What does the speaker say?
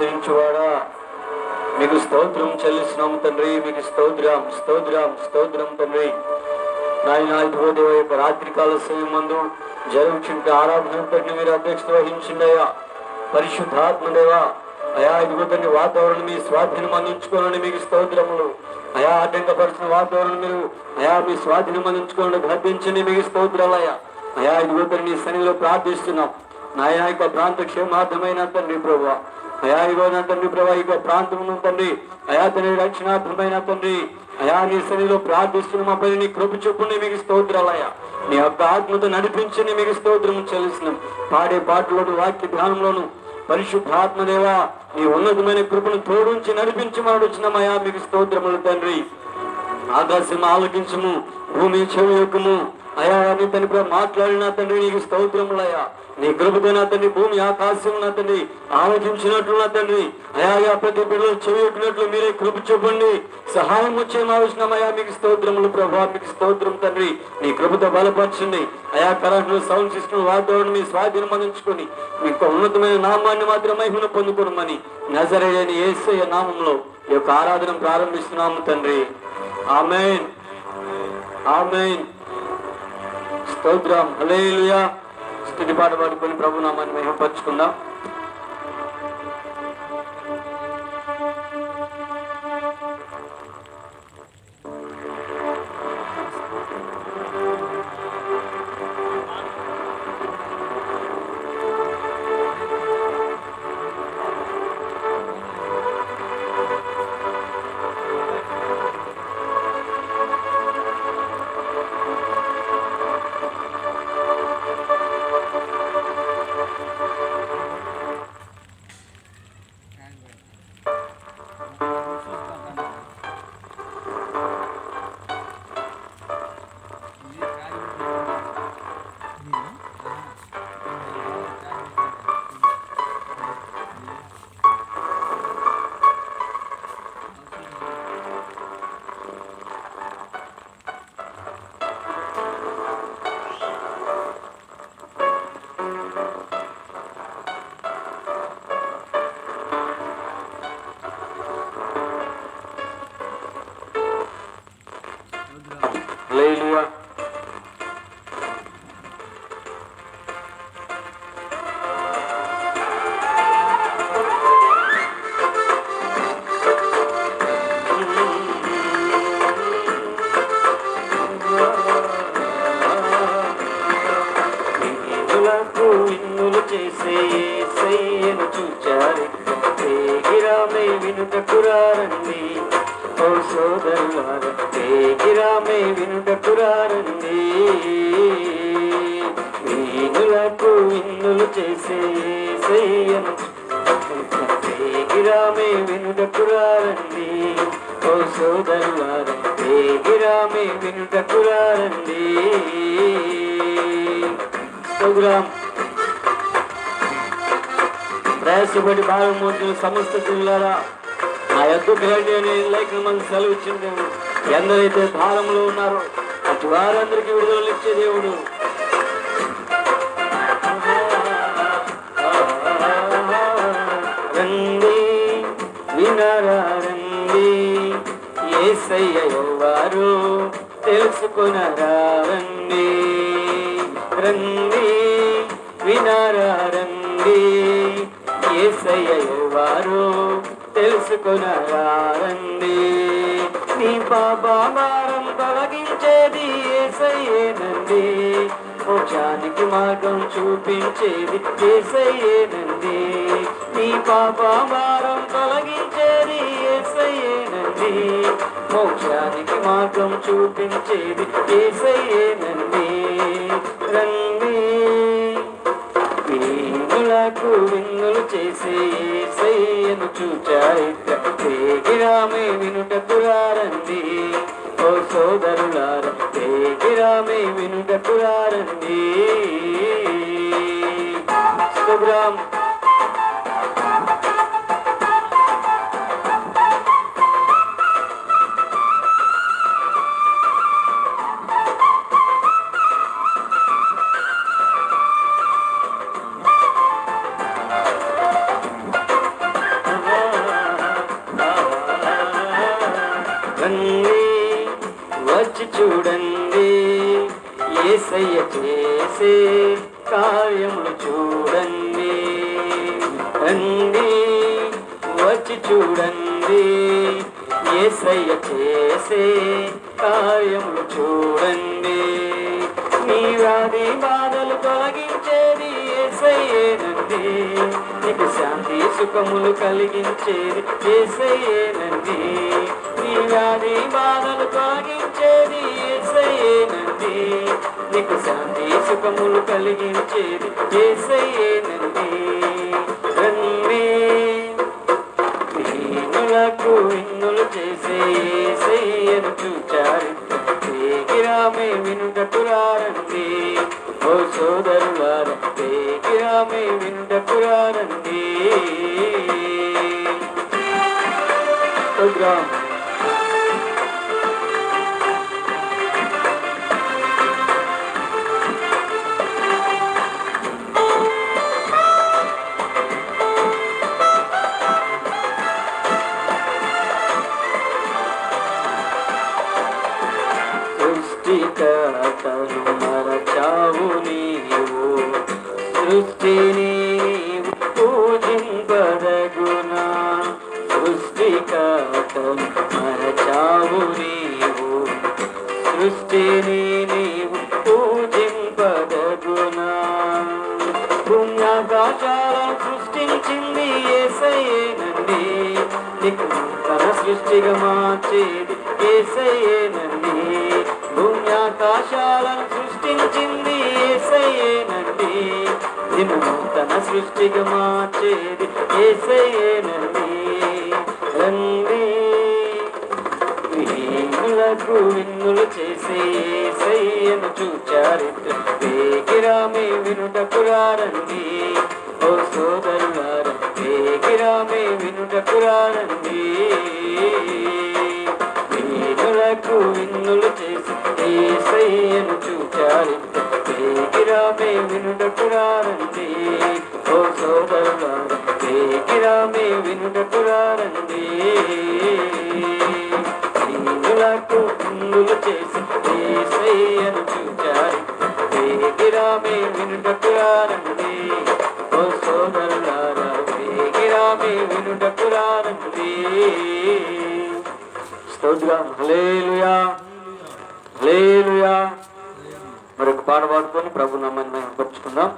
చేయించువాడా? మీకు స్తోత్రం చెల్లిస్తున్నాం తండ్రి మీకు స్తోత్రం స్తోత్రం స్తోత్రం తండ్రి. నాయన ఇదిగోదేవ యొక్క రాత్రికాల సమయం మందు జరుగుచుంటే ఆరాధన తండ్రి మీరు అధ్యక్షత వహించిందయ్యా పరిశుద్ధాత్మదేవా అయా ఇదిగో తండ్రి వాతావరణం మీ స్వాధీనం అందించుకోవాలని మీకు స్తోత్రములు. అయా ఆటంకపరిచిన వాతావరణం మీరు అయా మీ స్వాధీనం అందించుకోవాలని గర్భించండి మీకు స్తోత్రాలయ్యా అయా ఇదిగో తండ్రి నీ సన్నిధిలో ప్రార్థిస్తున్నాం. నాయన యొక్క ప్రాంత క్షేమార్థమైన తండ్రి ప్రభు అయా ఇగో తండ్రి ప్రభా ఇక ప్రాంతం తండ్రి. అయా తండ్రి రక్షణార్థమైన తండ్రి. అయా నీ శనిలో ప్రార్థిస్తున్న మా పని నీ కృప చెప్పుని మీకు స్తోత్రాలయ్యా. నీ యొక్క ఆత్మతో నడిపించని మీకు స్తోత్రం చెల్లిస్తున్నాం. పాడే పాటలోను వాక్య ధ్యానంలోను పరిశుద్ధాత్మదేవా నీ ఉన్నతమైన కృపను తోడుంచి నడిపించి మనడుచున్నామయ్యా మీకు స్తోత్రములు తండ్రి. ఆకాశం ఆలోకించము భూమి చెవి యొక్కము. అయా నీ తండ్రి మాట్లాడిన తండ్రి నీకు స్తోత్రములయ్యా. నీ కృపతో నా తండ్రి భూమి ఆకాశం నా తండ్రి ఆలోచించినట్లు నా తండ్రి అయా ప్రతి బిడ్డలు చెవి మీరే కృప చూపండి. సహాయం వచ్చే మావిష్ణమయ్యా మీకు స్తోత్రములు ప్రభా మీకు స్తోత్రం తండ్రి. నీ కృపతో బలపరచండి. అయా కరెంట్లు సౌండ్ సిస్టమ్ వాతావరణం మీ స్వాధీనం అందించుకొని మీకు ఉన్నతమైన నామాన్ని మాత్రం మహిమను పొందుకోనమని నజరేయని ఏసయ్య నామంలో ఈ యొక్క ఆరాధన ప్రారంభిస్తున్నాము తండ్రి. ఆమెన్. ఆమెన్. స్తోత్రం. హలేలుయా స్థితి పాట పాడుకొని ప్రభు నామాన్ని మహిమపరచుకుందాం. వేగిరామే వినుటకురారండి ఓ సోదరులార వేగిరామే వినుటకురారండి వీనులకు విన్నులు చేసే యేసయ్యను వేగిరామే వినుటకురారండి ఓ సోదరులార వేగిరామే వినుటకురారండి ప్రోగ్రాం ప్రయాసపడి భారం మోసిన సమస్త జిల్లారా నా ఎద్దుకు రండి అని లేఖ మనకు సెలవు ఇచ్చింది ఎందరైతే భారంలో ఉన్నారో అటు వారందరికీ విడుదలనిచ్చే దేవుడు. రండి వినరా రండి ఏసయ్య వారు తెలుసుకునరా రండి. రండి వినరా ఏసయ్య వారు తెలుసుకునరా నీ పాపా భారం తొలగించేది ఏసయ్యేనండి. మోక్షానికి మార్గం చూపించేది ఏసయ్యేనండి. నీ పాప భారం తొలగించేది ఏసయ్యేనండి. మోక్షానికి మార్గం చూపించేది ఏసయ్యేనండి. ఏసయ్యను చూచాయిత్ర తేగిరామే వినుటకురారండి ఓ సోదరులార తేగిరామే వినుటకురారండి స్తోత్రం శుభ్రాం చూడండి. ఏసయ్య చేసే కార్యములు చూడండి. నీ వ్యాధి బాధలు తొలగించేది ఏసయ్యేనండి. నీకు శాంతి సుఖములు కలిగించేది ఏసయ్యేనండి. నీ వ్యాధి బాధలు తొలగించేది ఏసయ్యేనండి. నీకు శాంతి సుఖములు కలిగించేది ఏసయ్యేనండి. ప్రోగ్రామ్ సృష్టికర్తను మరచావు నీవు సృష్టిని నీవు మరచావు నీవు. సృష్టిని నీవు పూజింపదగునా. పుణ్యాకాశాలను సృష్టించింది ఏసయ్యేనండి నీకు తన సృష్టిగా మార్చేది ఏసయ్యేనండి భూమ్యాకాశాలను సృష్టించింది ఏసయ్యేనండి నిన్ను తన సృష్టిగా మార్చేది ఏసయ్యేనండి విహీనులకు విన్నులు చేసే సయ్యను చూచారిత్ర వేగిరామే వినుటకురారండి ఓ సోదరులార వేగిరామే వినుటకురారండి విహీనులకు విన్నులు చేసి ఏ సయ్యను చూచారిత్ర వేగిరామే వినుటకురారండి ఓ సోదరులార వేగిరామే వినుటకురారండి వేగిరామే వినుటకురారండి ఓ సోదరులారా వేగిరామే వినుటకురారండి స్తోత్రం. హలేలుయా హలేలుయా మరొక పాట పాడుకొని ప్రభు నమ్మని మేము పరుచుకుందాం.